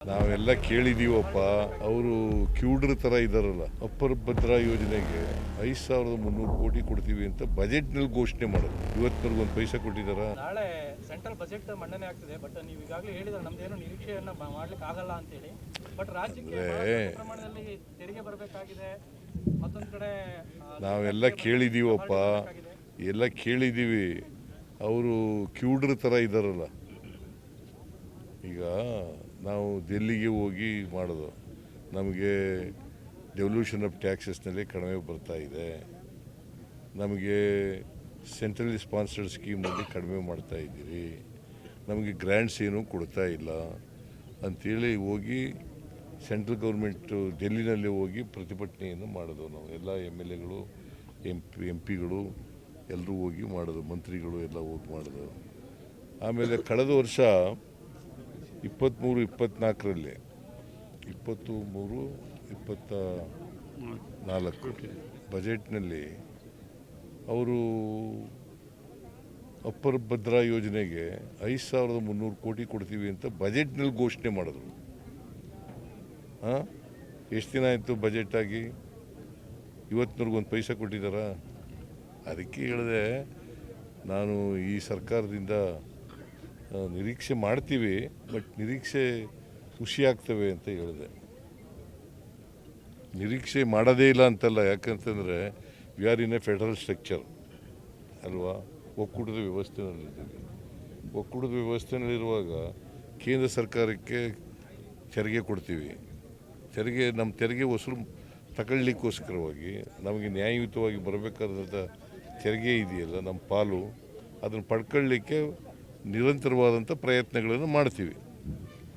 ನಾವೆಲ್ಲ ಕೇಳಿದೀವಪ್ಪ ಅವರು ಕ್ಯೂಡ್ರ ಥರ ಇದ್ದಾರಲ್ಲ ಅಪ್ಪರ್ ಭದ್ರಾ ಯೋಜನೆಗೆ ಐದು ಸಾವಿರದ ಮುನ್ನೂರು ಕೋಟಿ ಕೊಡ್ತೀವಿ ಅಂತ ಬಜೆಟ್ನಲ್ಲಿ ಘೋಷಣೆ ಮಾಡೋದು. ಇವತ್ತಿನವರೆಗೂ ಒಂದು ಪೈಸಾ ಕೊಟ್ಟಿದ್ದಾರಾ ನಾಳೆ ಸೆಂಟ್ರಲ್ ಬಜೆಟ್ ಮಂಡನೆ ಆಗ್ತಿದೆ ಬಟ್ ನೀವು ಈಗಾಗಲೇ ಹೇಳಿದ್ರೆ ನಮ್ದೇನು ನಿರೀಕ್ಷೆಯನ್ನ ಮಾಡ್ಲಿಕ್ಕೆ ಆಗಲ್ಲ ಅಂತೇಳಿ. ಬಟ್ ರಾಜ್ಯಕ್ಕೆ ಪ್ರಮಾಣದಲ್ಲಿ ತೆರಿಗೆ ಬರಬೇಕಾಗಿದೆ. ಮತ್ತೊಂದು ಕಡೆ ನಾವೆಲ್ಲ ಕೇಳಿದೀವಪ್ಪ ಎಲ್ಲ ಕೇಳಿದೀವಿ. ಅವರು ಕ್ಯೂಡ್ರ ಥರ ಇದ್ದಾರಲ್ಲ ಈಗ ನಾವು ಡೆಲ್ಲಿಗೆ ಹೋಗಿ ಮಾಡೋದು. ನಮಗೆ ಡೆವಲ್ಯೂಷನ್ ಆಫ್ ಟ್ಯಾಕ್ಸಸ್ನಲ್ಲಿ ಕಡಿಮೆ ಬರ್ತಾ ಇದೆ. ನಮಗೆ ಸೆಂಟ್ರಲ್ ಸ್ಪಾನ್ಸರ್ಡ್ ಸ್ಕೀಮಲ್ಲಿ ಕಡಿಮೆ ಮಾಡ್ತಾ ಇದ್ದೀರಿ ನಮಗೆ ಗ್ರ್ಯಾಂಡ್ಸ್ ಏನೂ ಕೊಡ್ತಾ ಇಲ್ಲ. ಅಂಥೇಳಿ ಹೋಗಿ ಸೆಂಟ್ರಲ್ ಗೌರ್ಮೆಂಟು ಡೆಲ್ಲಿನಲ್ಲಿ ಹೋಗಿ ಪ್ರತಿಭಟನೆಯನ್ನು ಮಾಡೋದು ನಾವು. ಎಲ್ಲ ಎಂ ಎಲ್ ಎಗಳು, ಎಂ ಪಿ, ಎಂ ಪಿಗಳು ಎಲ್ಲರೂ ಹೋಗಿ ಮಾಡೋದು, ಮಂತ್ರಿಗಳು ಎಲ್ಲ ಹೋಗಿ ಮಾಡೋದು. ಆಮೇಲೆ ಕಳೆದ ವರ್ಷ ಇಪ್ಪತ್ತ್ಮೂರು ಇಪ್ಪತ್ತ್ನಾಲ್ಕರಲ್ಲಿ ಇಪ್ಪತ್ತು ಮೂರು ಇಪ್ಪತ್ತ ನಾಲ್ಕು ಬಜೆಟ್ನಲ್ಲಿ ಅವರು ಅಪ್ಪರ್ ಭದ್ರಾ ಯೋಜನೆಗೆ ಐದು ಸಾವಿರದ ಮುನ್ನೂರು ಕೋಟಿ ಕೊಡ್ತೀವಿ ಅಂತ ಬಜೆಟ್ನಲ್ಲಿ ಘೋಷಣೆ ಮಾಡಿದ್ರು. ಹಾಂ? ಎಷ್ಟು ದಿನ ಆಯಿತು ಬಜೆಟ್ ಆಗಿ? ಇವತ್ತಿನವ್ರಿಗೆ ಒಂದು ಪೈಸೆ ಕೊಟ್ಟಿದ್ದಾರಾ? ಅದಕ್ಕೆ ಹೇಳಿದೆ ನಾನು ಈ ಸರ್ಕಾರದಿಂದ ನಿರೀಕ್ಷೆ ಮಾಡ್ತೀವಿ, ಬಟ್ ನಿರೀಕ್ಷೆ ಖುಷಿ ಆಗ್ತವೆ ಅಂತ ಹೇಳಿದೆ. ನಿರೀಕ್ಷೆ ಮಾಡೋದೇ ಇಲ್ಲ ಅಂತಲ್ಲ, ಯಾಕಂತಂದರೆ we are in a federal structure ಅಲ್ವಾ? ಒಕ್ಕೂಟದ ವ್ಯವಸ್ಥೆನಲ್ಲಿದ್ದೀವಿ ಒಕ್ಕೂಟದ ವ್ಯವಸ್ಥೆನಲ್ಲಿರುವಾಗ ಕೇಂದ್ರ ಸರ್ಕಾರಕ್ಕೆ ತೆರಿಗೆ ಕೊಡ್ತೀವಿ. ತೆರಿಗೆ ನಮ್ಮ ತೆರಿಗೆ ವಸೂಲು ತಗೊಳ್ಳಿಕ್ಕೋಸ್ಕರವಾಗಿ ನಮಗೆ ನ್ಯಾಯಯುತವಾಗಿ ಬರಬೇಕಾದಂಥ ತೆರಿಗೆ ಇದೆಯಲ್ಲ ನಮ್ಮ ಪಾಲು, ಅದನ್ನು ಪಡ್ಕೊಳ್ಳಿಕ್ಕೆ ನಿರಂತರವಾದಂಥ ಪ್ರಯತ್ನಗಳನ್ನು ಮಾಡ್ತೀವಿ.